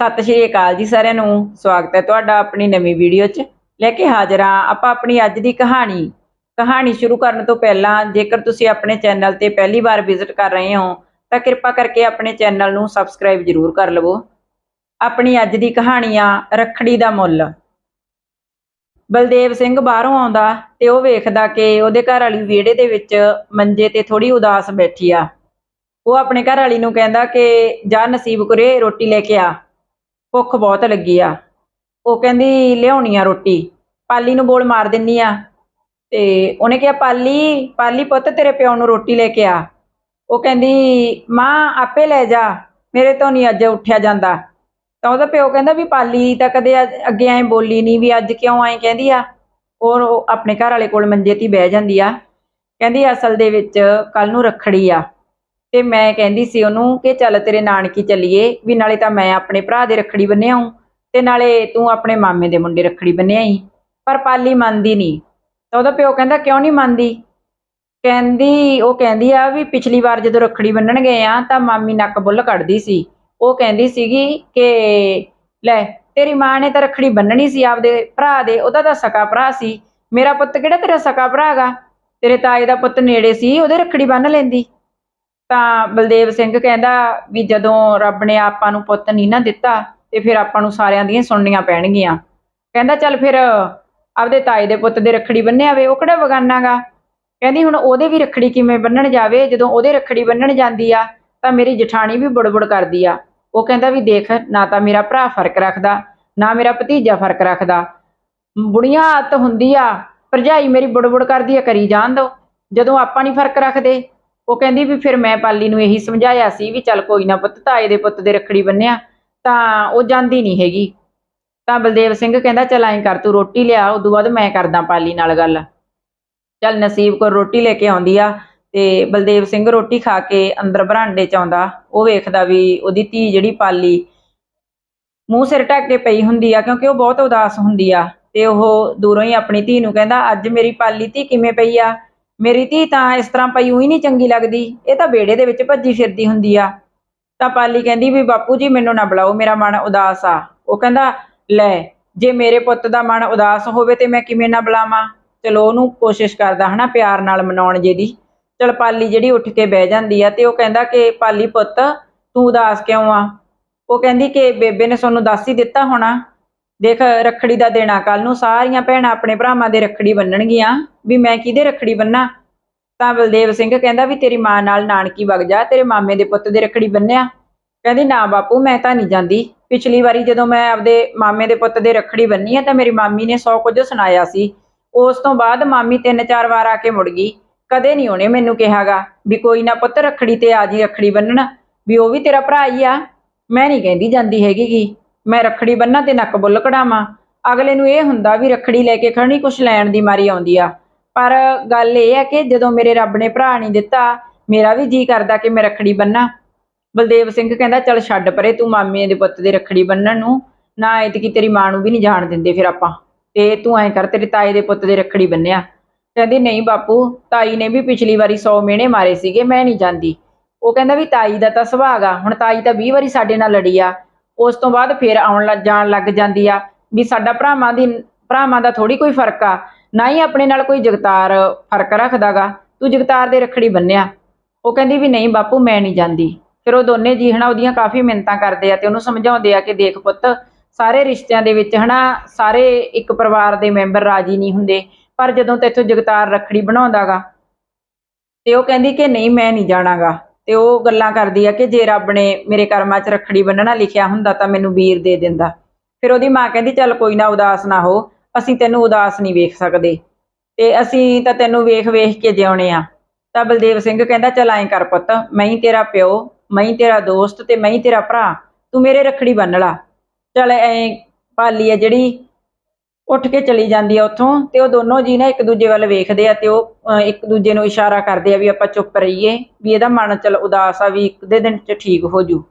ਸਤਿ ਸ਼੍ਰੀ ਅਕਾਲ ਜੀ ਸਾਰਿਆਂ ਨੂੰ। ਸਵਾਗਤ ਹੈ ਤੁਹਾਡਾ ਆਪਣੀ ਨਵੀਂ ਵੀਡੀਓ 'ਚ। ਲੈ ਕੇ ਹਾਜ਼ਰ ਹਾਂ ਆਪਾਂ ਆਪਣੀ ਅੱਜ ਦੀ ਕਹਾਣੀ। ਕਹਾਣੀ ਸ਼ੁਰੂ ਕਰਨ ਤੋਂ ਪਹਿਲਾਂ ਜੇਕਰ ਤੁਸੀਂ ਆਪਣੇ ਚੈਨਲ ਤੇ ਪਹਿਲੀ ਵਾਰ ਵਿਜ਼ਿਟ ਕਰ ਰਹੇ ਹੋ, ਤਾਂ ਕਿਰਪਾ ਕਰਕੇ ਆਪਣੇ ਚੈਨਲ ਨੂੰ ਸਬਸਕ੍ਰਾਈਬ ਜ਼ਰੂਰ ਕਰ ਲਵੋ। ਆਪਣੀ ਅੱਜ ਦੀ ਕਹਾਣੀ ਆ, ਰੱਖੜੀ ਦਾ ਮੁੱਲ। ਬਲਦੇਵ ਸਿੰਘ ਬਾਹਰੋਂ ਆਉਂਦਾ ਤੇ ਉਹ ਵੇਖਦਾ ਕਿ ਉਹਦੇ ਘਰ ਵਾਲੀ ਵਿਹੜੇ ਦੇ ਵਿੱਚ ਮੰਜੇ ਤੇ ਥੋੜੀ ਉਦਾਸ ਬੈਠੀ ਆ। ਉਹ ਆਪਣੇ ਘਰ ਵਾਲੀ ਨੂੰ ਕਹਿੰਦਾ ਕਿ, ਜਾ ਨਸੀਬ ਕੁਰੇ, ਰੋਟੀ ਲੈ ਕੇ ਆ। ਭੁੱਖ ਬਹੁਤ ਲੱਗੀ ਆ। ਉਹ ਕਹਿੰਦੀ, ਲਿਆਉਣੀ ਆ ਰੋਟੀ। ਪਾਲੀ ਨੂੰ ਬੋਲ ਮਾਰ ਦਿੰਨੀ ਆ। ਤੇ ਉਹਨੇ ਕਿਹਾ, ਪਾਲੀ ਪਾਲੀ ਪੁੱਤ, ਤੇਰੇ ਪਿਓ ਨੂੰ ਰੋਟੀ ਲੈ ਕੇ ਆ। ਉਹ ਕਹਿੰਦੀ, ਮਾਂ, ਆਪੇ ਲੈ ਜਾ। ਮੇਰੇ ਤੋਂ ਨਹੀਂ ਅੱਜ ਉੱਠਿਆ ਜਾਂਦਾ। ਤਾਂ ਉਹਦਾ ਪਿਓ ਕਹਿੰਦਾ ਵੀ, ਪਾਲੀ ਤਾਂ ਕਦੇ ਅੱਗੇ ਐਂ ਬੋਲੀ ਨਹੀਂ ਵੀ ਅੱਜ ਕਿਉਂ ਐਂ ਕਹਿੰਦੀ ਆ? ਔਰ ਉਹ ਆਪਣੇ ਘਰ ਵਾਲੇ ਕੋਲ ਮੰਜੇ ਤੇ ਬਹਿ ਜਾਂਦੀ ਆ। ਕਹਿੰਦੀ, ਅਸਲ ਦੇ ਵਿੱਚ ਕੱਲ ਨੂੰ ਰੱਖੜੀ ਆ। ਤੇ ਮੈਂ ਕਹਿੰਦੀ ਸੀ ਉਹਨੂੰ ਕਿ ਚੱਲ ਤੇਰੇ ਨਾਨਕੀ ਚੱਲੀਏ, ਵੀ ਨਾਲੇ ਤਾਂ ਮੈਂ ਆਪਣੇ ਭਰਾ ਦੇ ਰੱਖੜੀ ਬੰਨ੍ਹ ਆਊਂ ਤੇ ਨਾਲੇ ਤੂੰ ਆਪਣੇ ਮਾਮੇ ਦੇ ਮੁੰਡੇ ਰੱਖੜੀ ਬੰਨ੍ਹ ਆਈ ਪਰ ਪਾਲੀ ਮੰਨਦੀ ਨਹੀਂ ਤਾਂ ਉਹਦਾ ਪਿਓ ਕਹਿੰਦਾ, ਕਿਉਂ ਨਹੀਂ ਮੰਨਦੀ? ਕਹਿੰਦੀ, ਉਹ ਕਹਿੰਦੀ ਆ ਵੀ ਪਿਛਲੀ ਵਾਰ ਜਦੋਂ ਰੱਖੜੀ ਬੰਨਣ ਗਏ ਆ ਤਾਂ ਮਾਮੀ ਨੱਕ ਬੁੱਲ ਕੱਢਦੀ ਸੀ। ਉਹ ਕਹਿੰਦੀ ਸੀਗੀ ਕਿ ਲੈ, ਤੇਰੀ ਮਾਂ ਨੇ ਤਾਂ ਰੱਖੜੀ ਬੰਨਣੀ ਸੀ ਆਪਦੇ ਭਰਾ ਦੇ, ਉਹਦਾ ਤਾਂ ਸਕਾ ਭਰਾ ਸੀ। ਮੇਰਾ ਪੁੱਤ ਕਿਹੜਾ ਤੇਰਾ ਸਕਾ ਭਰਾ ਹੈਗਾ ਤੇਰੇ ਤਾਏ ਦਾ ਪੁੱਤ ਨੇੜੇ ਸੀ, ਉਹਦੇ ਰੱਖੜੀ ਬੰਨ ਲੈਂਦੀ। ਤਾਂ ਬਲਦੇਵ ਸਿੰਘ ਕਹਿੰਦਾ ਵੀ ਜਦੋਂ ਰੱਬ ਨੇ ਆਪਾਂ ਨੂੰ ਪੁੱਤ ਨਹੀਂ ਨਾ ਦਿੱਤਾ, ਤੇ ਫਿਰ ਆਪਾਂ ਨੂੰ ਸਾਰਿਆਂ ਦੀਆਂ ਸੁਣਨੀਆਂ ਪੈਣਗੀਆਂ। ਕਹਿੰਦਾ ਚੱਲ ਫਿਰ ਆਪਦੇ ਤਾਏ ਦੇ ਪੁੱਤ ਦੇ ਰੱਖੜੀ ਬੰਨਿਆ ਵੇ, ਉਹ ਕਿਹੜਾ ਬਗਾਨਾਗਾ ਕਹਿੰਦੀ ਹੁਣ ਉਹਦੇ ਵੀ ਰੱਖੜੀ ਕਿਵੇਂ ਬੰਨਣ ਜਾਵੇ? ਜਦੋਂ ਉਹਦੇ ਰੱਖੜੀ ਬੰਨਣ ਜਾਂਦੀ ਆ, ਤਾਂ ਮੇਰੀ ਜਠਾਣੀ ਵੀ ਬੁੜਬੁੜ ਕਰਦੀ ਆ। ਉਹ ਕਹਿੰਦਾ ਵੀ ਦੇਖ, ਨਾ ਤਾਂ ਮੇਰਾ ਭਰਾ ਫ਼ਰਕ ਰੱਖਦਾ, ਨਾ ਮੇਰਾ ਭਤੀਜਾ ਫ਼ਰਕ ਰੱਖਦਾ। ਬੁੜੀਆਂ ਆਦਤ ਹੁੰਦੀ ਆ, ਭਰਜਾਈ ਮੇਰੀ ਬੁੜਬੁੜ ਕਰਦੀ ਆ, ਕਰੀ ਜਾਣ ਦੋ। ਜਦੋਂ ਆਪਾਂ ਨਹੀਂ ਫ਼ਰਕ ਰੱਖਦੇ ਉਹ ਕਹਿੰਦੀ ਵੀ ਫਿਰ ਮੈਂ ਪਾਲੀ ਨੂੰ ਇਹੀ ਸਮਝਾਇਆ ਸੀ ਵੀ ਚੱਲ ਕੋਈ ਨਾ ਪੁੱਤ, ਤਾਏ ਦੇ ਪੁੱਤ ਦੇ ਰੱਖੜੀ ਬੰਨਿਆ, ਤਾਂ ਉਹ ਜਾਂਦੀ ਨਹੀਂ ਹੈਗੀ। ਤਾਂ ਬਲਦੇਵ ਸਿੰਘ ਕਹਿੰਦਾ, ਚੱਲ ਐਂ ਕਰ, ਤੂੰ ਰੋਟੀ ਲਿਆ, ਉਦੋਂ ਬਾਅਦ ਮੈਂ ਕਰਦਾ ਪਾਲੀ ਨਾਲ ਗੱਲ। ਚੱਲ ਨਸੀਬ ਕੋ ਰੋਟੀ ਲੈ ਕੇ ਆਉਂਦੀ ਆ, ਤੇ ਬਲਦੇਵ ਸਿੰਘ ਰੋਟੀ ਖਾ ਕੇ ਅੰਦਰ ਬਰਾਂਡੇ ਚ ਆਉਂਦਾ। ਉਹ ਵੇਖਦਾ ਵੀ ਉਹਦੀ ਧੀ ਜਿਹੜੀ ਪਾਲੀ ਮੂੰਹ ਸਿਰ ਢੱਕ ਕੇ ਪਈ ਹੁੰਦੀ ਆ, ਕਿਉਂਕਿ ਉਹ ਬਹੁਤ ਉਦਾਸ ਹੁੰਦੀ ਆ। ਤੇ ਉਹ ਦੂਰੋਂ ਹੀ ਆਪਣੀ ਧੀ ਨੂੰ ਕਹਿੰਦਾ, ਅੱਜ ਮੇਰੀ ਪਾਲੀ ਧੀ ਕਿਵੇਂ ਪਈ ਆ? ਮੇਰੀ ਧੀ ਤਾਂ ਇਸ ਤਰ੍ਹਾਂ ਪਈ ਹੋਈ ਨਹੀਂ ਚੰਗੀ ਲੱਗਦੀ। ਇਹ ਤਾਂ ਵਿਹੜੇ ਦੇ ਵਿੱਚ ਭੱਜੀ ਫਿਰਦੀ ਹੁੰਦੀ ਆ। ਤਾਂ ਪਾਲੀ ਕਹਿੰਦੀ ਵੀ ਬਾਪੂ ਜੀ, ਮੈਨੂੰ ਨਾ ਬੁਲਾਓ, ਮੇਰਾ ਮਨ ਉਦਾਸ ਆ। ਉਹ ਕਹਿੰਦਾ, ਲੈ, ਜੇ ਮੇਰੇ ਪੁੱਤ ਦਾ ਮਨ ਉਦਾਸ ਹੋਵੇ ਤੇ ਮੈਂ ਕਿਵੇਂ ਨਾ ਬੁਲਾਵਾਂ? ਚਲੋ ਉਹਨੂੰ ਕੋਸ਼ਿਸ਼ ਕਰਦਾ ਹਨਾ, ਪਿਆਰ ਨਾਲ ਮਨਾਉਣ ਜਿਹਦੀ। ਦੀ ਚਲ ਪਾਲੀ ਜਿਹੜੀ ਉੱਠ ਕੇ ਬਹਿ ਜਾਂਦੀ ਆ ਤੇ ਉਹ ਕਹਿੰਦਾ ਕਿ, ਪਾਲੀ ਪੁੱਤ, ਤੂੰ ਉਦਾਸ ਕਿਉਂ ਆ? ਉਹ ਕਹਿੰਦੀ ਕਿ ਬੇਬੇ ਨੇ ਸਾਨੂੰ ਦੱਸ ਹੀ ਦਿੱਤਾ ਹੋਣਾ। ਦੇਖ, ਰੱਖੜੀ ਦਾ ਦੇਣਾ ਕੱਲ ਨੂੰ ਸਾਰੀਆਂ ਭੈਣਾਂ ਆਪਣੇ ਭਰਾਵਾਂ ਦੇ ਰੱਖੜੀ ਬੰਨਣਗੀਆਂ। ਵੀ ਮੈਂ ਕਿਹਦੇ ਰੱਖੜੀ ਬੰਨਾਂ? ਤਾਂ ਬਲਦੇਵ ਸਿੰਘ ਕਹਿੰਦਾ ਵੀ ਤੇਰੀ ਮਾਂ ਨਾਲ ਨਾਨਕੀ ਵਗ ਜਾ, ਤੇਰੇ ਮਾਮੇ ਦੇ ਪੁੱਤ ਦੇ ਰੱਖੜੀ ਬੰਨਿਆ। ਕਹਿੰਦੀ, ਨਾ ਬਾਪੂ, ਮੈਂ ਤਾਂ ਨਹੀਂ ਜਾਂਦੀ। ਪਿਛਲੀ ਵਾਰੀ ਜਦੋਂ ਮੈਂ ਆਪਦੇ ਮਾਮੇ ਦੇ ਪੁੱਤ ਦੇ ਰੱਖੜੀ ਬੰਨੀ ਆ, ਤਾਂ ਮੇਰੀ ਮਾਮੀ ਨੇ ਸੌ ਕੁਝ ਸੁਣਾਇਆ ਸੀ। ਉਸ ਤੋਂ ਬਾਅਦ ਮਾਮੀ ਤਿੰਨ ਚਾਰ ਵਾਰ ਆ ਕੇ ਮੁੜ ਗਈ। ਕਦੇ ਨਹੀਂ ਉਹਨੇ ਮੈਨੂੰ ਕਿਹਾਗਾ ਵੀ ਕੋਈ ਨਾ ਪੁੱਤ, ਰੱਖੜੀ ਤੇ ਆ ਜੀ, ਰੱਖੜੀ ਬੰਨਣ। ਵੀ ਉਹ ਵੀ ਤੇਰਾ ਭਰਾ ਹੀ ਆ। ਮੈਂ ਨਹੀਂ ਕਹਿੰਦੀ ਜਾਂਦੀ ਹੈਗੀ ਗੀ। ਮੈਂ ਰੱਖੜੀ ਬੰਨਾਂ ਤੇ ਨੱਕ ਬੁੱਲ ਕਢਾਵਾਂ। ਅਗਲੇ ਨੂੰ ਇਹ ਹੁੰਦਾ ਵੀ ਰੱਖੜੀ ਲੈ ਕੇ ਖੜਨੀ ਕੁਛ ਲੈਣ ਦੀ ਮਾਰੀ ਆਉਂਦੀ ਆ। ਪਰ ਗੱਲ ਇਹ ਹੈ ਕਿ ਜਦੋਂ ਮੇਰੇ ਰੱਬ ਨੇ ਭਰਾ ਨਹੀਂ ਦਿੱਤਾ, ਮੇਰਾ ਵੀ ਜੀ ਕਰਦਾ ਕਿ ਮੈਂ ਰੱਖੜੀ ਬੰਨਾਂ ਬਲਦੇਵ ਸਿੰਘ ਕਹਿੰਦਾ, ਚੱਲ ਛੱਡ ਪਰੇ ਤੂੰ ਮਾਮੇ ਦੇ ਪੁੱਤ ਦੇ ਰੱਖੜੀ ਬੰਨਣ ਨੂੰ। ਨਾ ਐਤਕੀ ਤੇਰੀ ਮਾਂ ਨੂੰ ਵੀ ਨਹੀਂ ਜਾਣ ਦਿੰਦੇ ਫਿਰ ਆਪਾਂ। ਤੇ ਤੂੰ ਐਂ ਕਰ, ਤੇਰੇ ਤਾਏ ਦੇ ਪੁੱਤ ਦੇ ਰੱਖੜੀ ਬੰਨਿਆ ਕਹਿੰਦੀ, ਨਹੀਂ ਬਾਪੂ, ਤਾਈ ਨੇ ਵੀ ਪਿਛਲੀ ਵਾਰੀ 100 ਮਿਹਣੇ ਮਾਰੇ ਸੀਗੇ, ਮੈਂ ਨਹੀਂ ਜਾਂਦੀ। ਉਹ ਕਹਿੰਦਾ ਵੀ ਤਾਈ ਦਾ ਤਾਂ ਸੁਭਾਗ ਆ, ਹੁਣ ਤਾਈ ਤਾਂ 20 ਵਾਰੀ ਸਾਡੇ ਨਾਲ ਲੜੀ ਆ। ਉਸ ਤੋਂ ਬਾਅਦ ਫੇਰ ਆਉਣ ਲੱਗ ਜਾਣ ਲੱਗ ਜਾਂਦੀ ਆ ਵੀ ਸਾਡਾ ਭਰਾਵਾਂ ਦੀ ਭਰਾਵਾਂ ਦਾ ਥੋੜੀ ਕੋਈ ਫ਼ਰਕ ਆ। ਨਾ ਹੀ ਆਪਣੇ ਨਾਲ ਕੋਈ ਜਗਤਾਰ ਫ਼ਰਕ ਰੱਖਦਾਗਾ। ਤੂੰ ਜਗਤਾਰ ਦੇ ਰੱਖੜੀ ਬੰਨਿਆ। ਉਹ ਕਹਿੰਦੀ ਵੀ ਨਹੀਂ ਬਾਪੂ, ਮੈਂ ਨਹੀਂ ਜਾਂਦੀ। ਫਿਰ ਉਹ ਦੋਨੇ ਜੀ ਹਨਾ ਉਹਦੀਆਂ ਕਾਫੀ ਮਿੰਨਤਾਂ ਕਰਦੇ ਆ ਤੇ ਉਹਨੂੰ ਸਮਝਾਉਂਦੇ ਆ ਕਿ ਦੇਖ ਪੁੱਤ, ਸਾਰੇ ਰਿਸ਼ਤਿਆਂ ਦੇ ਵਿੱਚ ਹਨਾ ਸਾਰੇ ਇੱਕ ਪਰਿਵਾਰ ਦੇ ਮੈਂਬਰ ਰਾਜੀ ਨਹੀਂ ਹੁੰਦੇ, ਪਰ ਜਦੋਂ ਤੇਥੋਂ ਜਗਤਾਰ ਰੱਖੜੀ ਬਣਾਉਂਦਾਗਾ ਤੇ ਉਹ ਕਹਿੰਦੀ ਕਿ ਨਹੀਂ, ਮੈਂ ਨਹੀਂ ਜਾਣਾਗਾ। ਤੇ ਉਹ ਗੱਲਾਂ ਕਰਦੀ ਆ ਕਿ ਜੇ ਰੱਬ ਨੇ ਮੇਰੇ ਕਰਮਾਂ 'ਚ ਰੱਖੜੀ ਬੰਨਣਾ ਲਿਖਿਆ ਹੁੰਦਾ ਤਾਂ ਮੈਨੂੰ ਵੀਰ ਦੇ ਦਿੰਦਾ। ਫਿਰ ਉਹਦੀ ਮਾਂ ਕਹਿੰਦੀ, ਚੱਲ ਕੋਈ ਨਾ, ਉਦਾਸ ਨਾ ਹੋ, ਅਸੀਂ ਤੈਨੂੰ ਉਦਾਸ ਨਹੀਂ ਵੇਖ ਸਕਦੇ। ਤੇ ਅਸੀਂ ਤਾਂ ਤੈਨੂੰ ਵੇਖ ਵੇਖ ਕੇ ਜਿਉਣੇ ਆ। ਤਾਂ ਬਲਦੇਵ ਸਿੰਘ ਕਹਿੰਦਾ, ਚੱਲ ਐਂ ਕਰ ਪੁੱਤ, ਮੈਂ ਹੀ ਤੇਰਾ ਪਿਓ, ਮੈਂ ਹੀ ਤੇਰਾ ਦੋਸਤ ਤੇ ਮੈਂ ਹੀ ਤੇਰਾ ਭਰਾ, ਤੂੰ ਮੇਰੇ ਰੱਖੜੀ ਬੰਨ ਲਾ। ਚੱਲ ਐਂ ਪਾਲੀ ਆ ਜਿਹੜੀ ਉੱਠ ਕੇ ਚਲੀ ਜਾਂਦੀ ਆ ਉੱਥੋਂ ਤੇ ਉਹ ਦੋਨੋਂ ਜੀ ਨਾ ਇੱਕ ਦੂਜੇ ਵੱਲ ਵੇਖਦੇ ਆ ਤੇ ਉਹ ਇੱਕ ਦੂਜੇ ਨੂੰ ਇਸ਼ਾਰਾ ਕਰਦੇ ਆ ਵੀ ਆਪਾਂ ਚੁੱਪ ਰਹੀਏ, ਵੀ ਇਹਦਾ ਮਨ ਚਲ ਉਦਾਸ ਆ ਵੀ ਇੱਕ ਦੇ ਦਿਨ ਚ ਠੀਕ ਹੋ ਜੂ।